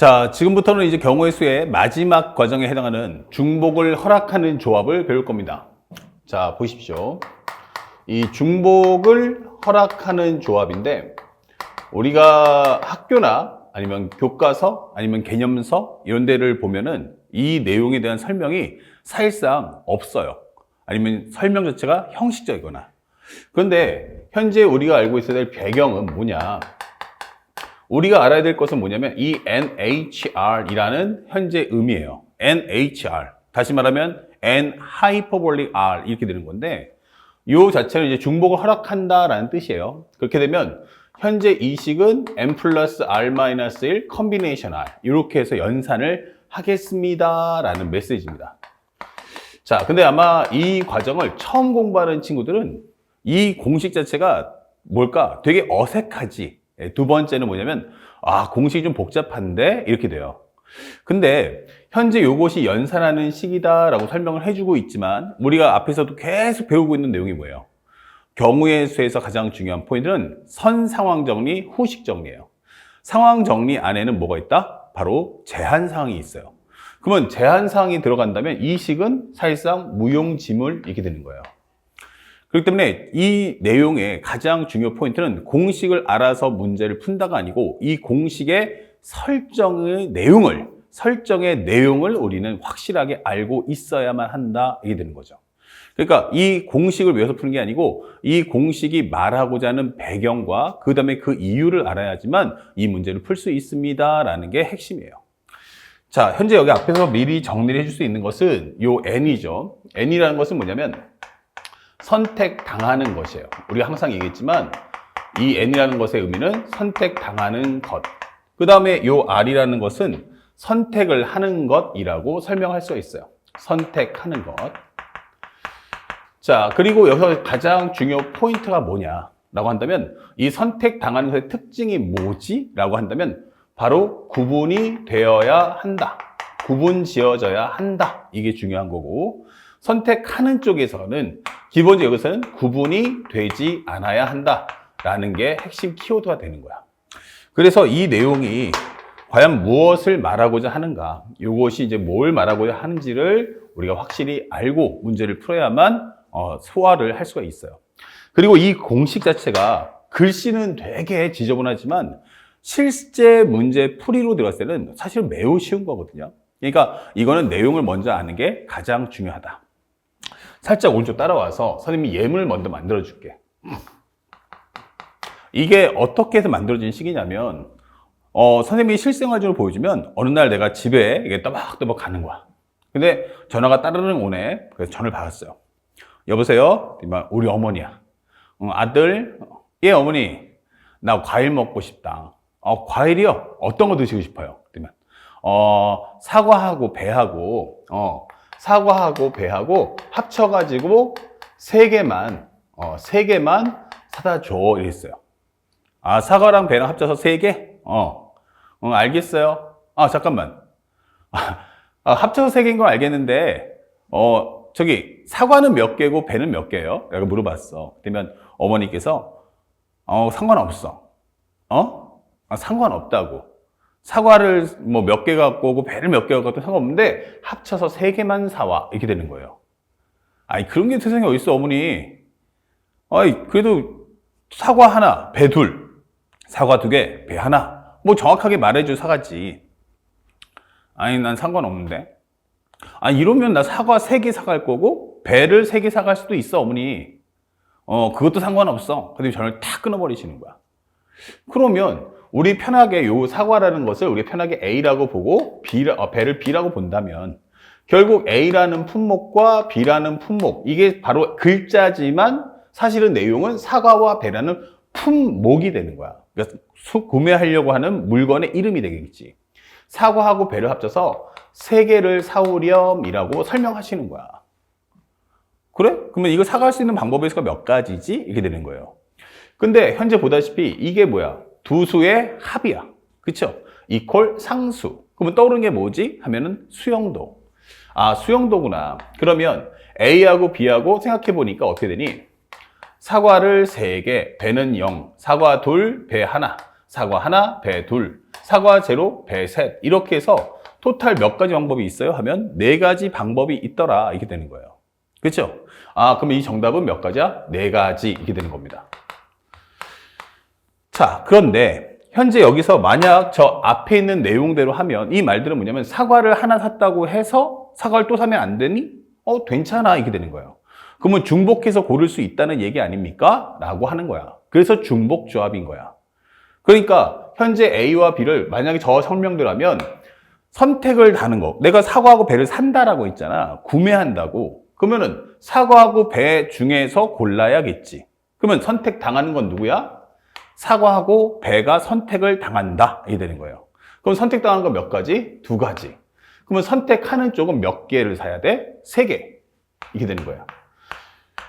자, 지금부터는 이제 경우의 수의 마지막 과정에 해당하는 중복을 허락하는 조합을 배울 겁니다. 자, 보십시오. 이 중복을 허락하는 조합인데, 우리가 학교나 아니면 교과서, 아니면 개념서, 이런 데를 보면은 이 내용에 대한 설명이 사실상 없어요. 아니면 설명 자체가 형식적이거나. 그런데 현재 우리가 알고 있어야 될 배경은 뭐냐? 우리가 알아야 될 것은 뭐냐면 이 NHR이라는 현재 의미예요. NHR. 다시 말하면 N hyperbolic R 이렇게 되는 건데 이 자체는 이제 중복을 허락한다라는 뜻이에요. 그렇게 되면 현재 이 식은 n 플러스 r 마이너스 1 컨비네이션 r 이렇게 해서 연산을 하겠습니다라는 메시지입니다. 자, 근데 아마 이 과정을 처음 공부하는 친구들은 이 공식 자체가 뭘까? 되게 어색하지. 예, 두 번째는 뭐냐면, 아, 공식이 좀 복잡한데? 이렇게 돼요. 근데 현재 이것이 연산하는 시기다라고 설명을 해주고 있지만 우리가 앞에서도 계속 배우고 있는 내용이 뭐예요? 경우의 수에서 가장 중요한 포인트는 선 상황 정리, 후식 정리예요. 상황 정리 안에는 뭐가 있다? 바로 제한 사항이 있어요. 그러면 제한 사항이 들어간다면 이 식은 사실상 무용지물 이렇게 되는 거예요. 그렇기 때문에 이 내용의 가장 중요 포인트는 공식을 알아서 문제를 푼다가 아니고 이 공식의 설정의 내용을 설정의 내용을 우리는 확실하게 알고 있어야만 한다 이게 되는 거죠. 그러니까 이 공식을 외워서 푸는 게 아니고 이 공식이 말하고자 하는 배경과 그 다음에 그 이유를 알아야지만 이 문제를 풀 수 있습니다 라는 게 핵심이에요. 자, 현재 여기 앞에서 미리 정리를 해줄 수 있는 것은 요 n이죠. n이라는 것은 뭐냐면 선택당하는 것이에요. 우리가 항상 얘기했지만 이 n이라는 것의 의미는 선택당하는 것. 그 다음에 요 r이라는 것은 선택을 하는 것이라고 설명할 수가 있어요. 선택하는 것. 자, 그리고 여기서 가장 중요 포인트가 뭐냐 라고 한다면 이 선택당하는 것의 특징이 뭐지? 라고 한다면 바로 구분이 되어야 한다. 구분 지어져야 한다. 이게 중요한 거고 선택하는 쪽에서는 기본적으로 여기서는 구분이 되지 않아야 한다. 라는 게 핵심 키워드가 되는 거야. 그래서 이 내용이 과연 무엇을 말하고자 하는가, 이것이 이제 뭘 말하고자 하는지를 우리가 확실히 알고 문제를 풀어야만 어, 소화를 할 수가 있어요. 그리고 이 공식 자체가 글씨는 되게 지저분하지만 실제 문제 풀이로 들어갔을 때는 사실 매우 쉬운 거거든요. 그러니까 이거는 내용을 먼저 아는 게 가장 중요하다. 살짝 오른쪽 따라와서 선생님이 예문을 먼저 만들어 줄게. 이게 어떻게 해서 만들어진 식이냐면 어, 선생님이 실생활적으로 보여주면 어느 날 내가 집에 이게 떠박떠박 가는 거야. 근데 전화가 따르릉 오네. 그래서 전화를 받았어요. 여보세요? 우리 어머니야. 어, 아들, 예 어머니, 나 과일 먹고 싶다. 어, 과일이요? 어떤 거 드시고 싶어요? 그러면 어, 사과하고 배하고 어, 사과하고 배하고 합쳐가지고 세 개만 어, 세 개만 사다 줘 이랬어요. 아 사과랑 배랑 합쳐서 세 개? 어, 어 알겠어요. 아 잠깐만. 아, 합쳐서 세 개인 건 알겠는데 어 저기 사과는 몇 개고 배는 몇 개예요? 라고 물어봤어. 그러면 어머니께서 어 상관없어. 어? 아, 상관없다고. 사과를 뭐 몇 개 갖고 오고 배를 몇 개 갖고 오고 상관없는데 합쳐서 세 개만 사와. 이렇게 되는 거예요. 아니, 그런 게 세상에 어딨어, 어머니. 아이, 그래도 사과 하나, 배 둘. 사과 두 개, 배 하나. 뭐 정확하게 말해줘, 사가지. 아니, 난 상관없는데. 아, 이러면 나 사과 세 개 사갈 거고, 배를 세 개 사갈 수도 있어, 어머니. 어, 그것도 상관없어. 근데 전화를 탁 끊어버리시는 거야. 그러면 우리 편하게 요 사과라는 것을 우리 편하게 A라고 보고 B라, 어, 배를 B라고 본다면 결국 A라는 품목과 B라는 품목 이게 바로 글자지만 사실은 내용은 사과와 배라는 품목이 되는 거야. 그러니까 수, 구매하려고 하는 물건의 이름이 되겠지. 사과하고 배를 합쳐서 세 개를 사오렴이라고 설명하시는 거야. 그래? 그러면 이거 사갈 수 있는 방법의 수가 몇 가지지? 이렇게 되는 거예요. 근데 현재 보다시피 이게 뭐야? 두 수의 합이야. 그쵸? 이퀄 상수. 그러면 떠오르는 게 뭐지? 하면은 수영도. 아, 수영도구나. 그러면 A하고 B하고 생각해 보니까 어떻게 되니? 사과를 3개, 배는 0. 사과 둘, 배 하나. 사과 하나, 배 둘. 사과 제로, 배 셋. 이렇게 해서 토탈 몇 가지 방법이 있어요? 하면 네 가지 방법이 있더라. 이렇게 되는 거예요. 그렇죠? 아, 그럼 이 정답은 몇 가지야? 네 가지. 이렇게 되는 겁니다. 자, 그런데 현재 여기서 만약 저 앞에 있는 내용대로 하면 이 말들은 뭐냐면 사과를 하나 샀다고 해서 사과를 또 사면 안 되니? 어, 괜찮아. 이렇게 되는 거예요. 그러면 중복해서 고를 수 있다는 얘기 아닙니까? 라고 하는 거야. 그래서 중복 조합인 거야. 그러니까 현재 A와 B를 만약에 저 설명대로 하면 선택을 하는 거. 내가 사과하고 배를 산다라고 했잖아. 구매한다고. 그러면은 사과하고 배 중에서 골라야겠지. 그러면 선택 당하는 건 누구야? 사과하고 배가 선택을 당한다. 이게 되는 거예요. 그럼 선택당하는 건 몇 가지? 두 가지. 그러면 선택하는 쪽은 몇 개를 사야 돼? 세 개. 이게 되는 거예요.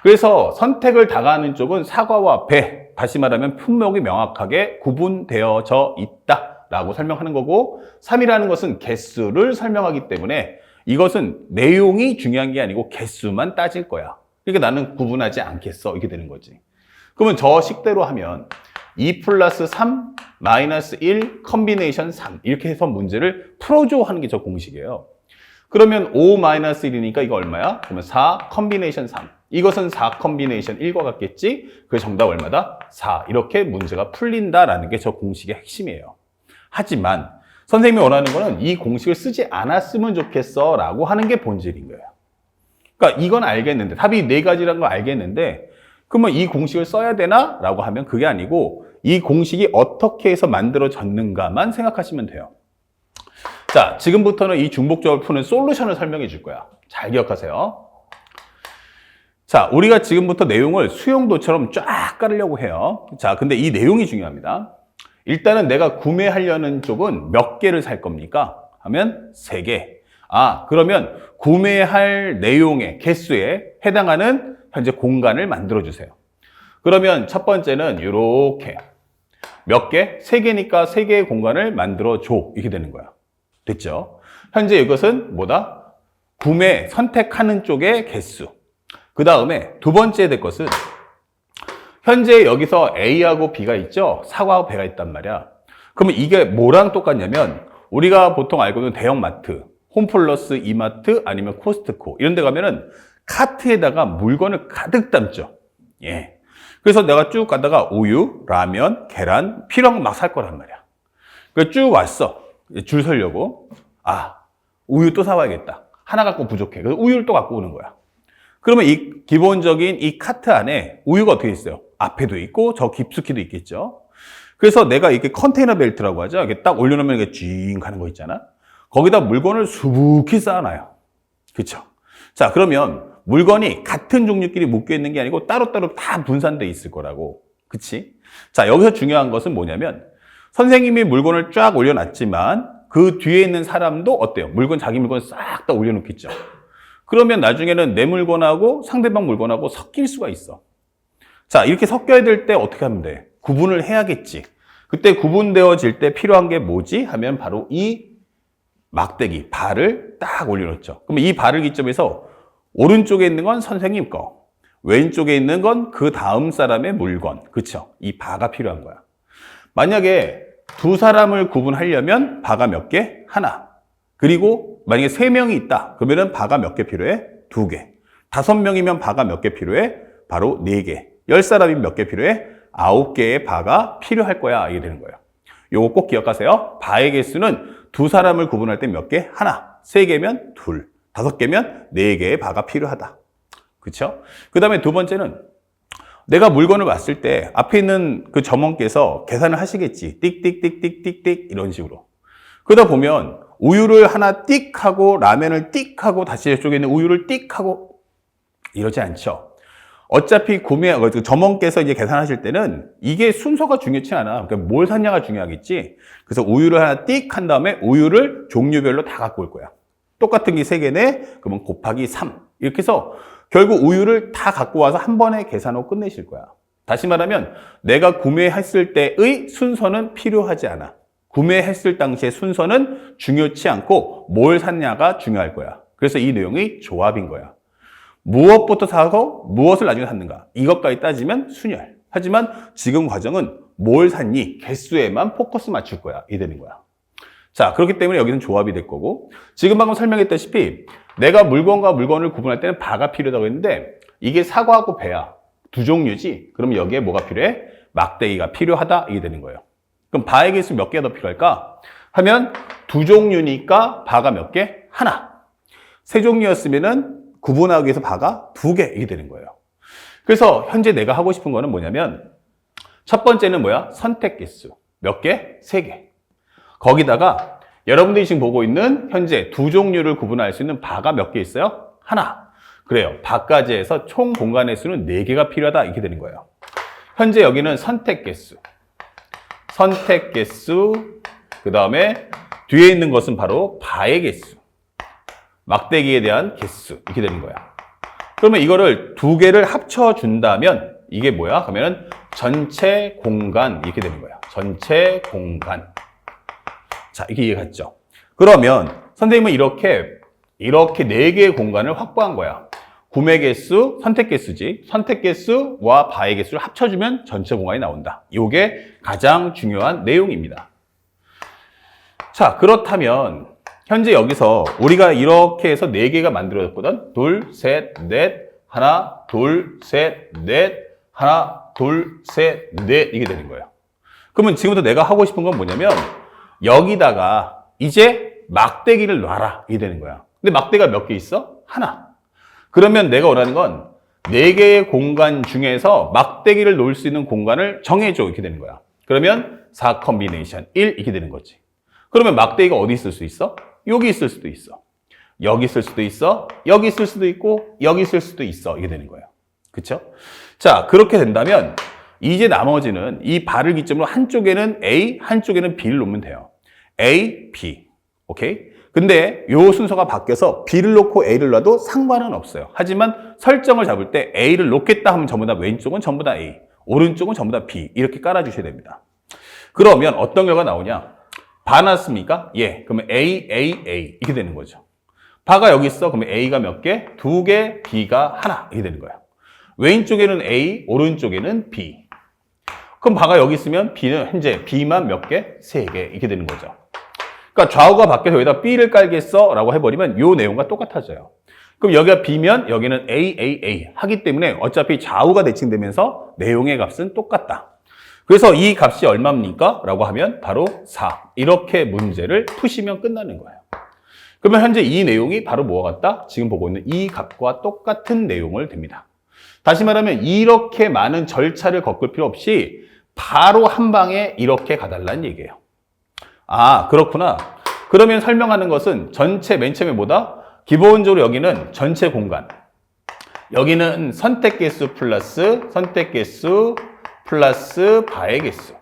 그래서 선택을 당하는 쪽은 사과와 배, 다시 말하면 품목이 명확하게 구분되어져 있다 라고 설명하는 거고 3이라는 것은 개수를 설명하기 때문에 이것은 내용이 중요한 게 아니고 개수만 따질 거야. 그러니까 나는 구분하지 않겠어. 이렇게 되는 거지. 그러면 저 식대로 하면 2 플러스 3 마이너스 1 컨비네이션 3 이렇게 해서 문제를 풀어줘 하는 게 저 공식이에요. 그러면 5 마이너스 1이니까 이거 얼마야? 그러면 4 컨비네이션 3 이것은 4 컨비네이션 1과 같겠지? 그 정답 얼마다? 4 이렇게 문제가 풀린다라는 게 저 공식의 핵심이에요. 하지만 선생님이 원하는 거는 이 공식을 쓰지 않았으면 좋겠어 라고 하는 게 본질인 거예요. 그러니까 이건 알겠는데 답이 네 가지라는 걸 알겠는데 그러면 이 공식을 써야 되나? 라고 하면 그게 아니고 이 공식이 어떻게 해서 만들어졌는가만 생각하시면 돼요. 자, 지금부터는 이 중복조합을 푸는 솔루션을 설명해 줄 거야. 잘 기억하세요. 자, 우리가 지금부터 내용을 수용도처럼 쫙 깔으려고 해요. 자, 근데 이 내용이 중요합니다. 일단은 내가 구매하려는 쪽은 몇 개를 살 겁니까? 하면 세 개. 아, 그러면 구매할 내용의 개수에 해당하는 현재 공간을 만들어 주세요. 그러면 첫 번째는 이렇게 몇 개? 세 개니까 세 개의 공간을 만들어 줘. 이렇게 되는 거야. 됐죠? 현재 이것은 뭐다? 구매, 선택하는 쪽의 개수. 그 다음에 두 번째 될 것은 현재 여기서 A하고 B가 있죠? 사과하고 배가 있단 말이야. 그러면 이게 뭐랑 똑같냐면 우리가 보통 알고 있는 대형마트, 홈플러스, 이마트 아니면 코스트코 이런 데 가면은 카트에다가 물건을 가득 담죠. 예. 그래서 내가 쭉 가다가 우유, 라면, 계란, 필요한 거 막 살 거란 말이야. 그래서 쭉 왔어. 줄 서려고. 아, 우유 또 사와야겠다. 하나 갖고 부족해. 그래서 우유를 또 갖고 오는 거야. 그러면 이 기본적인 이 카트 안에 우유가 어떻게 있어요? 앞에도 있고 저 깊숙이도 있겠죠. 그래서 내가 이렇게 컨테이너 벨트라고 하죠. 이렇게 딱 올려놓으면 이게 쥐잉 가는 거 있잖아. 거기다 물건을 수북히 쌓아놔요. 그렇죠? 자, 그러면 물건이 같은 종류끼리 묶여 있는 게 아니고 따로따로 다 분산돼 있을 거라고. 그치? 자, 여기서 중요한 것은 뭐냐면 선생님이 물건을 쫙 올려놨지만 그 뒤에 있는 사람도 어때요? 물건, 자기 물건 싹 다 올려놓겠죠. 그러면 나중에는 내 물건하고 상대방 물건하고 섞일 수가 있어. 자, 이렇게 섞여야 될 때 어떻게 하면 돼? 구분을 해야겠지. 그때 구분되어질 때 필요한 게 뭐지? 하면 바로 이 막대기, 발을 딱 올려놓죠. 그러면 이 발을 기점에서 오른쪽에 있는 건 선생님 거, 왼쪽에 있는 건 그 다음 사람의 물건. 그쵸? 이 바가 필요한 거야. 만약에 두 사람을 구분하려면 바가 몇 개? 하나. 그리고 만약에 세 명이 있다. 그러면은 바가 몇 개 필요해? 두 개. 다섯 명이면 바가 몇 개 필요해? 바로 네 개. 열 사람이 몇개 필요해? 아홉 개의 바가 필요할 거야. 이게 되는 거예요. 요거 꼭 기억하세요. 바의 개수는 두 사람을 구분할 때 몇 개? 하나. 세 개면 둘. 다섯 개면 네 개의 바가 필요하다. 그쵸? 그 다음에 두 번째는 내가 물건을 왔을 때 앞에 있는 그 점원께서 계산을 하시겠지. 띡띡띡띡띡띡 이런 식으로. 그러다 보면 우유를 하나 띡 하고 라면을 띡 하고 다시 이쪽에 있는 우유를 띡 하고 이러지 않죠. 어차피 구매, 그 점원께서 이제 계산하실 때는 이게 순서가 중요치 않아. 그러니까 뭘 샀냐가 중요하겠지. 그래서 우유를 하나 띡 한 다음에 우유를 종류별로 다 갖고 올 거야. 똑같은 게 3개네? 그러면 곱하기 3. 이렇게 해서 결국 우유를 다 갖고 와서 한 번에 계산하고 끝내실 거야. 다시 말하면 내가 구매했을 때의 순서는 필요하지 않아. 구매했을 당시의 순서는 중요치 않고 뭘 샀냐가 중요할 거야. 그래서 이 내용이 조합인 거야. 무엇부터 사고 무엇을 나중에 샀는가. 이것까지 따지면 순열. 하지만 지금 과정은 뭘 샀니? 개수에만 포커스 맞출 거야. 이 되는 거야. 자, 그렇기 때문에 여기는 조합이 될 거고, 지금 방금 설명했다시피, 내가 물건과 물건을 구분할 때는 바가 필요하다고 했는데, 이게 사과하고 배야. 두 종류지? 그럼 여기에 뭐가 필요해? 막대기가 필요하다. 이게 되는 거예요. 그럼 바의 개수 몇 개가 더 필요할까? 하면 두 종류니까 바가 몇 개? 하나. 세 종류였으면은 구분하기 위해서 바가 두 개. 이게 되는 거예요. 그래서 현재 내가 하고 싶은 거는 뭐냐면, 첫 번째는 뭐야? 선택 개수. 몇 개? 세 개. 거기다가 여러분들이 지금 보고 있는 현재 두 종류를 구분할 수 있는 바가 몇 개 있어요? 하나. 그래요. 바까지 해서 총 공간 의 수는 네개가 필요하다. 이렇게 되는 거예요. 현재 여기는 선택 개수. 선택 개수. 그 다음에 뒤에 있는 것은 바로 바의 개수. 막대기에 대한 개수. 이렇게 되는 거야. 그러면 이거를 두 개를 합쳐준다면 이게 뭐야? 그러면 전체 공간 이렇게 되는 거야. 전체 공간. 자, 이게 이해 갔죠? 그러면 선생님은 이렇게 이렇게 네 개의 공간을 확보한 거야. 구매 개수, 선택 개수지. 선택 개수와 바의 개수를 합쳐주면 전체 공간이 나온다. 이게 가장 중요한 내용입니다. 자, 그렇다면 현재 여기서 우리가 이렇게 해서 네 개가 만들어졌거든. 둘, 셋, 넷, 하나, 둘, 셋, 넷, 하나, 둘, 셋, 넷 이게 되는 거예요. 그러면 지금부터 내가 하고 싶은 건 뭐냐면 여기다가 이제 막대기를 놔라 이게 되는 거야. 근데 막대가 몇 개 있어? 하나. 그러면 내가 원하는 건 네 개의 공간 중에서 막대기를 놓을 수 있는 공간을 정해줘 이렇게 되는 거야. 그러면 4 컨비네이션 1 이렇게 되는 거지. 그러면 막대기가 어디 있을 수 있어? 여기 있을 수도 있어. 여기 있을 수도 있어. 여기 있을 수도 있고 여기 있을 수도 있어. 이게 되는 거예요. 그쵸? 자, 그렇게 된다면 이제 나머지는 이 발을 기점으로 한쪽에는 A, 한쪽에는 B를 놓으면 돼요. A, B. 오케이? 근데 요 순서가 바뀌어서 B를 놓고 A를 놔도 상관은 없어요. 하지만 설정을 잡을 때 A를 놓겠다 하면 전부 다 왼쪽은 전부 다 A, 오른쪽은 전부 다 B 이렇게 깔아주셔야 됩니다. 그러면 어떤 결과가 나오냐? 바 났습니까? 예. 그러면 A, A, A 이렇게 되는 거죠. 바가 여기 있어. 그러면 A가 몇 개? 두 개, B가 하나 이렇게 되는 거예요. 왼쪽에는 A, 오른쪽에는 B. 그럼 바가 여기 있으면 B는 현재 B만 몇 개? 세 개 이렇게 되는 거죠. 그러니까 좌우가 바뀌어서 여기다 B를 깔겠어 라고 해버리면 이 내용과 똑같아져요. 그럼 여기가 B면 여기는 A, A, A 하기 때문에 어차피 좌우가 대칭되면서 내용의 값은 똑같다. 그래서 이 값이 얼마입니까? 라고 하면 바로 4. 이렇게 문제를 푸시면 끝나는 거예요. 그러면 현재 이 내용이 바로 뭐와 같다? 지금 보고 있는 이 값과 똑같은 내용을 됩니다. 다시 말하면 이렇게 많은 절차를 겪을 필요 없이 바로 한 방에 이렇게 가달라는 얘기예요. 아, 그렇구나. 그러면 설명하는 것은 전체 맨 처음에 뭐다? 기본적으로 여기는 전체 공간. 여기는 선택 개수 플러스 선택 개수 플러스 바의 개수.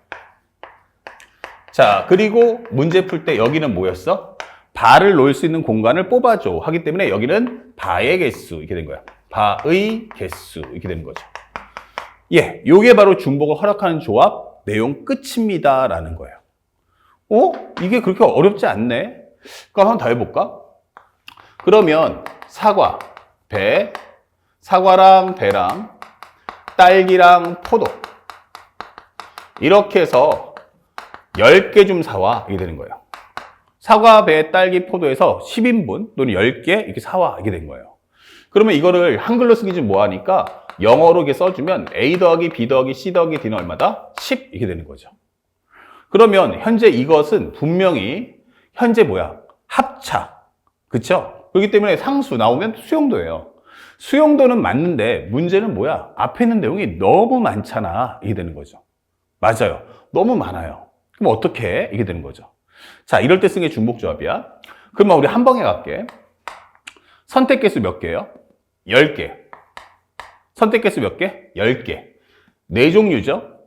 자, 그리고 문제 풀 때 여기는 뭐였어? 바를 놓을 수 있는 공간을 뽑아줘. 하기 때문에 여기는 바의 개수. 이렇게 된 거야. 바의 개수. 이렇게 되는 거죠. 예, 요게 바로 중복을 허락하는 조합 내용 끝입니다. 라는 거예요. 어? 이게 그렇게 어렵지 않네? 그럼 한 번 더 해볼까? 그러면 사과, 배, 사과랑 배랑 딸기랑 포도 이렇게 해서 10개 좀 사와 이게 되는 거예요. 사과, 배, 딸기, 포도에서 10인분 또는 10개 이렇게 사와 이게 된 거예요. 그러면 이거를 한글로 쓰기 좀 뭐하니까 영어로 이렇게 써주면 A 더하기 B 더하기 C 더하기 D는 얼마다? 10 이렇게 되는 거죠. 그러면 현재 이것은 분명히 현재 뭐야? 합차. 그쵸? 그렇기 때문에 상수 나오면 수용도예요. 수용도는 맞는데 문제는 뭐야? 앞에 있는 내용이 너무 많잖아. 이게 되는 거죠. 맞아요. 너무 많아요. 그럼 어떻게 해? 이게 되는 거죠. 자, 이럴 때 쓰는 게 중복조합이야. 그러면 우리 한 방에 갈게. 선택 개수 몇 개예요? 10개. 선택 개수 몇 개? 10개. 네 종류죠?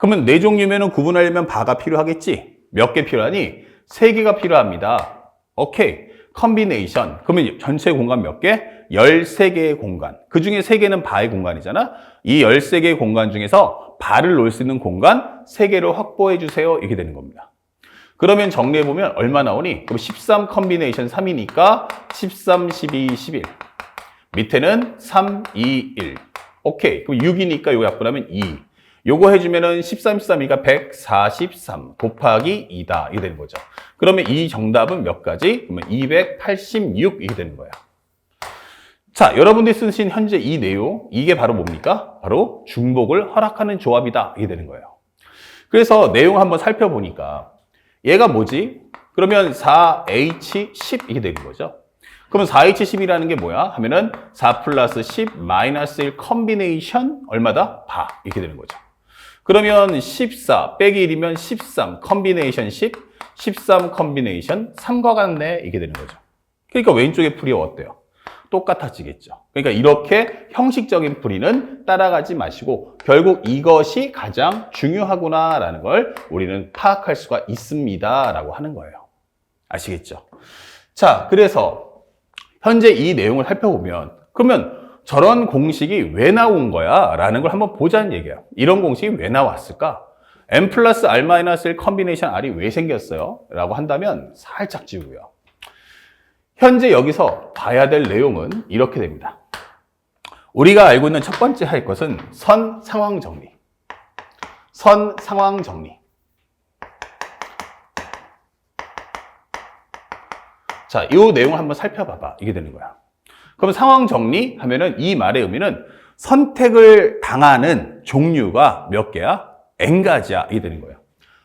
그러면 네 종류면 구분하려면 바가 필요하겠지? 몇 개 필요하니? 세 개가 필요합니다. 오케이. 컨비네이션. 그러면 전체 공간 몇 개? 13개의 공간. 그 중에 3개는 바의 공간이잖아? 이 13개의 공간 중에서 바를 놓을 수 있는 공간 3개를 확보해 주세요. 이렇게 되는 겁니다. 그러면 정리해 보면 얼마 나오니? 그럼 13 컨비네이션 3이니까 13, 12, 11. 밑에는 3, 2, 1. 오케이. 그럼 6이니까 이거 약분하면 2. 요거 해주면은 13, 13이가 143 곱하기 2다. 이게 되는 거죠. 그러면 이 정답은 몇 가지? 그러면 286 이게 되는 거예요. 자, 여러분들이 쓰신 현재 이 내용, 이게 바로 뭡니까? 바로 중복을 허락하는 조합이다. 이게 되는 거예요. 그래서 내용 한번 살펴보니까 얘가 뭐지? 그러면 4H10 이게 되는 거죠. 그러면 4H10이라는 게 뭐야? 하면은 4 플러스 10 마이너스 1 컨비네이션 얼마다? 바 이렇게 되는 거죠. 그러면 14 빼기 1이면 13 컨비네이션 10 13 컨비네이션 3과 같네 이게 되는 거죠. 그러니까 왼쪽의 풀이 어때요? 똑같아지겠죠. 그러니까 이렇게 형식적인 풀이는 따라가지 마시고 결국 이것이 가장 중요하구나라는 걸 우리는 파악할 수가 있습니다라고 하는 거예요. 아시겠죠? 자, 그래서 현재 이 내용을 살펴보면 그러면 저런 공식이 왜 나온 거야? 라는 걸 한번 보자는 얘기야. 이런 공식이 왜 나왔을까? n 플러스 r 마이너스 1 컨비네이션 r이 왜 생겼어요? 라고 한다면 살짝 지우고요. 현재 여기서 봐야 될 내용은 이렇게 됩니다. 우리가 알고 있는 첫 번째 할 것은 선 상황 정리. 선 상황 정리. 자, 이 내용을 한번 살펴봐봐. 이게 되는 거야. 그럼 상황 정리 하면은 이 말의 의미는 선택을 당하는 종류가 몇 개야? n 가지야. 이게 되는 거예요.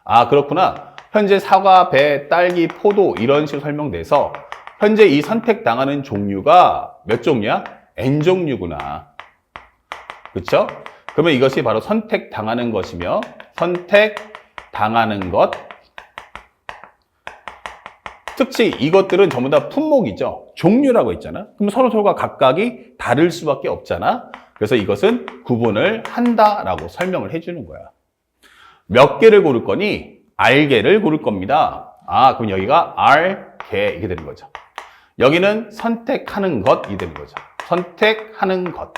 아, 그렇구나. 현재 사과, 배, 딸기, 포도 이런 식으로 설명돼서 현재 이 선택당하는 종류가 몇 종류야? n 종류구나. 그렇죠? 그러면 이것이 바로 선택당하는 것이며 선택당하는 것 특히 이것들은 전부 다 품목이죠. 종류라고 있잖아. 그럼 서로 서로가 각각이 다를 수밖에 없잖아. 그래서 이것은 구분을 한다라고 설명을 해주는 거야. 몇 개를 고를 거니? R개를 고를 겁니다. 아, 그럼 여기가 R개 이게 되는 거죠. 여기는 선택하는 것이 되는 거죠. 선택하는 것.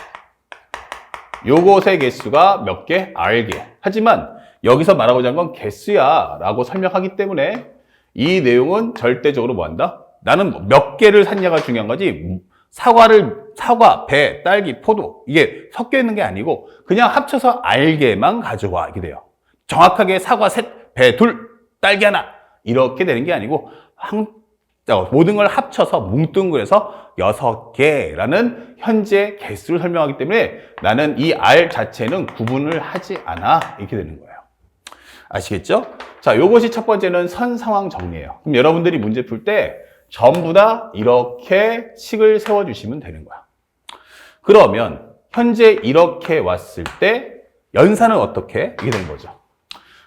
요것의 개수가 몇 개? R개. 하지만 여기서 말하고자 하는 건 개수야 라고 설명하기 때문에 이 내용은 절대적으로 뭐 한다? 나는 몇 개를 샀냐가 중요한 거지. 사과를, 사과, 배, 딸기, 포도. 이게 섞여 있는 게 아니고 그냥 합쳐서 알게만 가져와. 이렇게 돼요. 정확하게 사과 셋, 배 둘, 딸기 하나. 이렇게 되는 게 아니고 한, 모든 걸 합쳐서 뭉뚱그려서 여섯 개라는 현재 개수를 설명하기 때문에 나는 이 알 자체는 구분을 하지 않아. 이렇게 되는 거예요. 아시겠죠? 자, 요것이 첫 번째는 선 상황 정리예요. 그럼 여러분들이 문제 풀 때 전부 다 이렇게 식을 세워주시면 되는 거야. 그러면 현재 이렇게 왔을 때 연산은 어떻게? 이게 되는 거죠.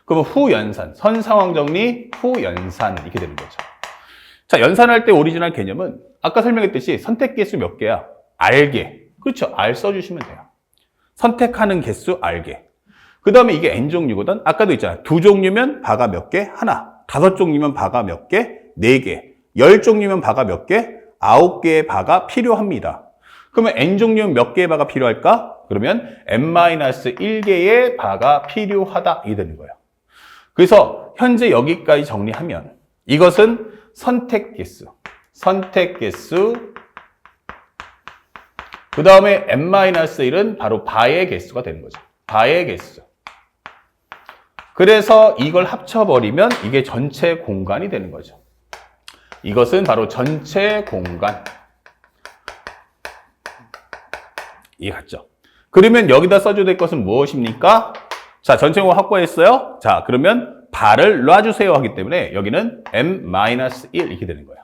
그러면 후연산, 선 상황 정리, 후연산 이렇게 되는 거죠. 자, 연산할 때 오리지널 개념은 아까 설명했듯이 선택 개수 몇 개야? 알개. 그렇죠. 알 써주시면 돼요. 선택하는 개수 알개. 그 다음에 이게 N종류거든? 아까도 있잖아. 두 종류면 바가 몇 개? 하나. 다섯 종류면 바가 몇 개? 네 개. 열 종류면 바가 몇 개? 아홉 개의 바가 필요합니다. 그러면 N종류면 몇 개의 바가 필요할까? 그러면 N-1개의 바가 필요하다. 이 되는 거예요. 그래서 현재 여기까지 정리하면 이것은 선택 개수. 선택 개수. 그 다음에 N-1은 바로 바의 개수가 되는 거죠. 바의 개수. 그래서 이걸 합쳐버리면 이게 전체 공간이 되는 거죠. 이것은 바로 전체 공간. 이해 갔죠? 그러면 여기다 써줘야 될 것은 무엇입니까? 자, 전체 공간 확보했어요? 자, 그러면 발을 놔주세요 하기 때문에 여기는 m-1 이렇게 되는 거예요.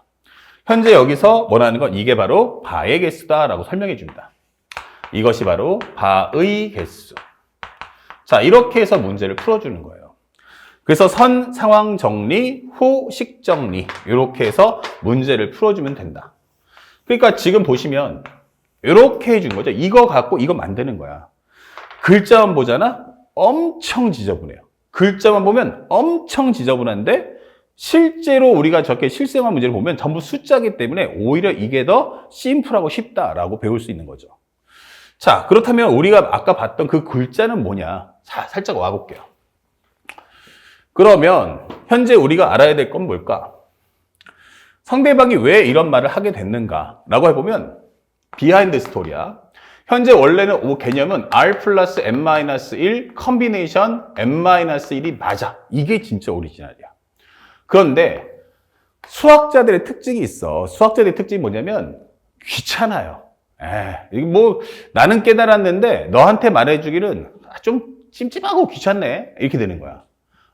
현재 여기서 원하는 건 이게 바로 바의 개수다라고 설명해 줍니다. 이것이 바로 바의 개수. 자, 이렇게 해서 문제를 풀어주는 거예요. 그래서 선 상황 정리, 후 식 정리 이렇게 해서 문제를 풀어주면 된다. 그러니까 지금 보시면 이렇게 해준 거죠. 이거 갖고 이거 만드는 거야. 글자만 보잖아? 엄청 지저분해요. 글자만 보면 엄청 지저분한데 실제로 우리가 저렇게 실생활 문제를 보면 전부 숫자기 때문에 오히려 이게 더 심플하고 쉽다라고 배울 수 있는 거죠. 자, 그렇다면 우리가 아까 봤던 그 글자는 뭐냐? 자, 살짝 와볼게요. 그러면 현재 우리가 알아야 될 건 뭘까? 상대방이 왜 이런 말을 하게 됐는가? 라고 해보면 비하인드 스토리야. 현재 원래는 오 개념은 R 플러스 n-1 컨비네이션 n-1이 맞아. 이게 진짜 오리지널이야. 그런데 수학자들의 특징이 있어. 수학자들의 특징이 뭐냐면 귀찮아요. 에, 이거 뭐 나는 깨달았는데 너한테 말해주기는 좀 찜찜하고 귀찮네. 이렇게 되는 거야.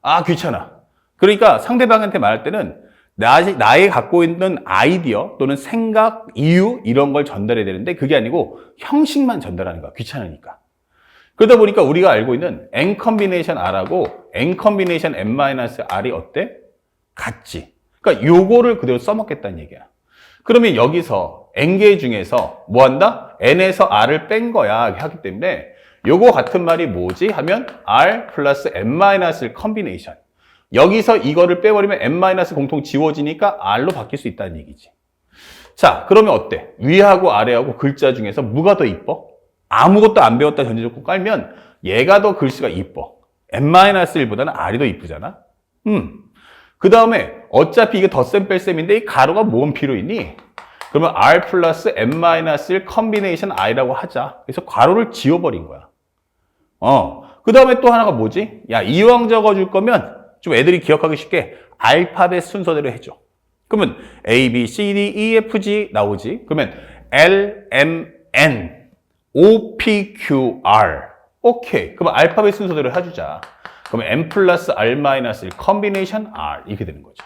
아 귀찮아. 그러니까 상대방한테 말할 때는 나, 나의 갖고 있는 아이디어 또는 생각, 이유 이런 걸 전달해야 되는데 그게 아니고 형식만 전달하는 거야. 귀찮으니까. 그러다 보니까 우리가 알고 있는 n 컨비네이션 r하고 n 컨비네이션 n-r이 어때? 같지. 그러니까 요거를 그대로 써먹겠다는 얘기야. 그러면 여기서 n개 중에서 뭐 한다? n에서 r을 뺀 거야 하기 때문에 요거 같은 말이 뭐지? 하면 r 플러스 n-1 컨비네이션. 여기서 이거를 빼버리면 n- 공통 지워지니까 r로 바뀔 수 있다는 얘기지. 자, 그러면 어때? 위하고 아래하고 글자 중에서 뭐가 더 이뻐? 아무것도 안 배웠다 전제 조건 깔면 얘가 더 글씨가 이뻐. n-1보다는 r이 더 이쁘잖아? 음. 그 다음에 어차피 이게 덧셈 뺄셈인데 이 가로가 뭔 필요 있니? 그러면 r 플러스 n-1 컨비네이션 i라고 하자. 그래서 가로를 지워버린 거야. 어. 그 다음에 또 하나가 뭐지? 야, 이왕 적어줄 거면 좀 애들이 기억하기 쉽게 알파벳 순서대로 해줘. 그러면 A, B, C, D, E, F, G 나오지? 그러면 L, M, N, O, P, Q, R. 오케이. 그러면 알파벳 순서대로 해주자. 그러면 M 플러스 R 마이너스 1 컨비네이션 R 이렇게 되는 거죠.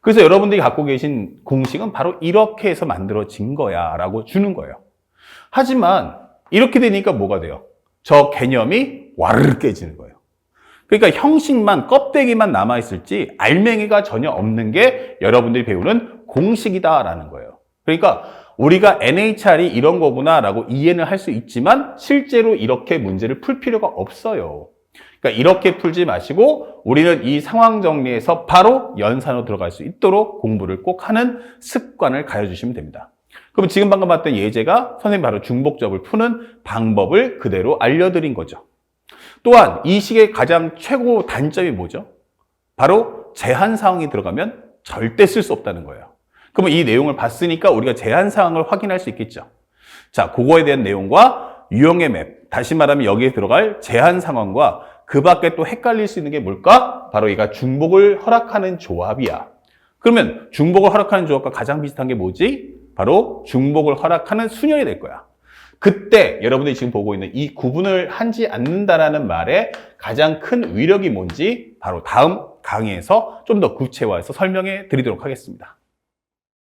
그래서 여러분들이 갖고 계신 공식은 바로 이렇게 해서 만들어진 거야 라고 주는 거예요. 하지만 이렇게 되니까 뭐가 돼요? 저 개념이 와르르 깨지는 거예요. 그러니까 형식만 껍데기만 남아 있을지 알맹이가 전혀 없는 게 여러분들이 배우는 공식이다라는 거예요. 그러니까 우리가 NHR이 이런 거구나라고 이해는 할 수 있지만 실제로 이렇게 문제를 풀 필요가 없어요. 그러니까 이렇게 풀지 마시고 우리는 이 상황 정리에서 바로 연산으로 들어갈 수 있도록 공부를 꼭 하는 습관을 가져주시면 됩니다. 그럼 지금 방금 봤던 예제가 선생님 바로 중복접을 푸는 방법을 그대로 알려드린 거죠. 또한 이 식의 가장 최고 단점이 뭐죠? 바로 제한 사항이 들어가면 절대 쓸 수 없다는 거예요. 그러면 이 내용을 봤으니까 우리가 제한 사항을 확인할 수 있겠죠. 자, 그거에 대한 내용과 유형의 맵, 다시 말하면 여기에 들어갈 제한 상황과 그 밖에 또 헷갈릴 수 있는 게 뭘까? 바로 얘가 중복을 허락하는 조합이야. 그러면 중복을 허락하는 조합과 가장 비슷한 게 뭐지? 바로 중복을 허락하는 순열이 될 거야. 그때 여러분들이 지금 보고 있는 이 구분을 하지 않는다라는 말의 가장 큰 위력이 뭔지 바로 다음 강의에서 좀 더 구체화해서 설명해 드리도록 하겠습니다.